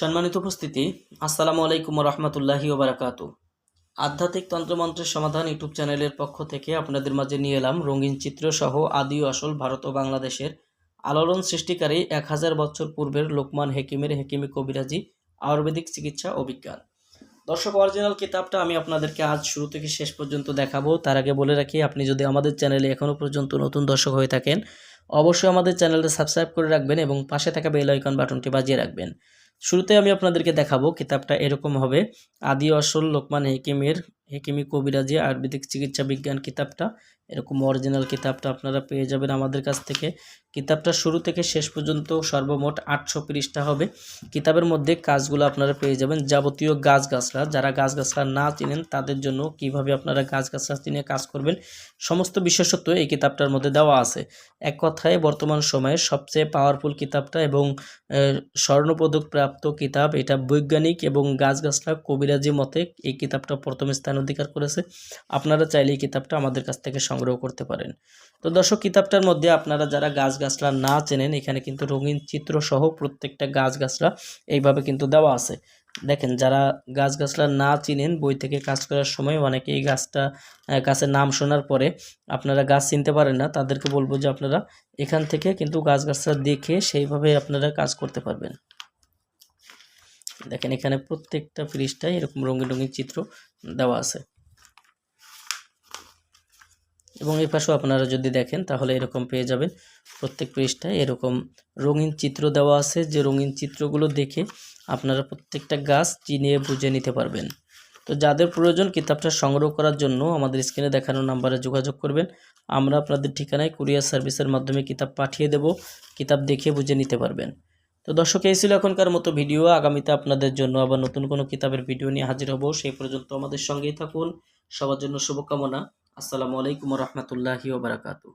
সম্মানিত উপস্থিতি, আসসালামু আলাইকুম রহমতুল্লাহি ওবরাকাতু। আধ্যাত্মিক তন্ত্রমন্ত্রের সমাধান ইউটিউব চ্যানেলের পক্ষ থেকে আপনাদের মাঝে নিয়ে এলাম রঙিন চিত্র সহ আদি আসল ভারত ও বাংলাদেশের আলোড়ন সৃষ্টিকারী এক হাজার বছর পূর্বের লোকমান হেকিমের হেকিমি কবিরাজি, আয়ুর্বেদিক চিকিৎসা ও বিজ্ঞান। দর্শক অরিজিনাল কিতাবটা আমি আপনাদেরকে আজ শুরু থেকে শেষ পর্যন্ত দেখাবো। তার আগে বলে রাখি, আপনি যদি আমাদের চ্যানেলে এখনও পর্যন্ত নতুন দর্শক হয়ে থাকেন, অবশ্যই আমাদের চ্যানেলটা সাবস্ক্রাইব করে রাখবেন এবং পাশে থাকা বেল আইকন বাটনটি বাজিয়ে রাখবেন। শুরুতে আমি আপনাদেরকে দেখাবো কিতাবটা এরকম হবে। আদি অসল লোকমান হেকিমের হেকিমি কবিরাজি আয়ুর্বেদিক চিকিৎসা বিজ্ঞান কিতাবটা, এরকম অরিজিনাল কিতাবটা আপনারা পেয়ে যাবেন আমাদের কাছ থেকে। কিতাবটা শুরু থেকে শেষ পর্যন্ত সর্বমোট আটশো পৃষ্ঠা হবে। কিতাবের মধ্যে কাজগুলো আপনারা পেয়ে যাবেন। যাবতীয় গাছগাছরা যারা গাছগাছরা না চিনেন তাদের জন্য কীভাবে আপনারা গাছগাছরা চিনে কাজ করবেন, সমস্ত বিশেষত্ব এই কিতাবটার মধ্যে দেওয়া আছে। এক কথায় বর্তমান সময়ে সবচেয়ে পাওয়ারফুল কিতাবটা এবং স্বর্ণপদক প্রাপ্ত কিতাব এটা বৈজ্ঞানিক এবং গাছগাছরা কবিরাজি মতে এই কিতাবটা প্রথম স্থান অধিকার করেছে, আপনারা চাইলে এই কিতাবটা আমাদের কাছ থেকে সংগ্রহ করতে পারেন। তো দর্শক, কিতাবটার মধ্যে আপনারা যারা গাছগাছরা না চেনেন, এখানে কিন্তু রঙিন চিত্র সহ প্রত্যেকটা গাছগাছরা এইভাবে কিন্তু দেওয়া আছে। দেখেন, যারা গাছগাছরা না চিনেন, বই থেকে কাজ করার সময় অনেকে এই গাছটা গাছের নাম শোনার পরে আপনারা গাছ চিনতে পারেন না, তাদেরকে বলব যে আপনারা এখান থেকে কিন্তু গাছগাছরা দেখে সেইভাবে আপনারা কাজ করতে পারবেন। দেখেন এখানে প্রত্যেকটা পৃষ্ঠায় এরকম রঙিন রঙিন চিত্র দেওয়া আছে। এবং এই পাশেও আপনারা যদি দেখেন, তাহলে এরকম পেয়ে যাবেন প্রত্যেক পৃষ্ঠায় এরকম রঙিন চিত্র দেওয়া আছে, যে রঙিন চিত্রগুলো দেখে আপনারা প্রত্যেকটা গাছ চিনিয়ে বুঝে নিতে পারবেন। তো যাদের প্রয়োজন কিতাবটা সংগ্রহ করার জন্য আমাদের স্ক্রিনে দেখানো নাম্বারে যোগাযোগ করবেন। আমরা আপনাদের ঠিকানায় কুরিয়ার সার্ভিসের মাধ্যমে কিতাব পাঠিয়ে দেব, কিতাব দেখে বুঝে নিতে পারবেন। তো দর্শক, এই ছিল এখনকার মতো ভিডিও। আগামীতে আপনাদের জন্য আবার নতুন কোনো কিতাবের ভিডিও নিয়ে হাজির হব। সেই পর্যন্ত আমাদের সঙ্গেই থাকুন। সবার জন্য শুভকামনা। আসসালামু আলাইকুম রহমতুল্লাহি ওবরাকাতু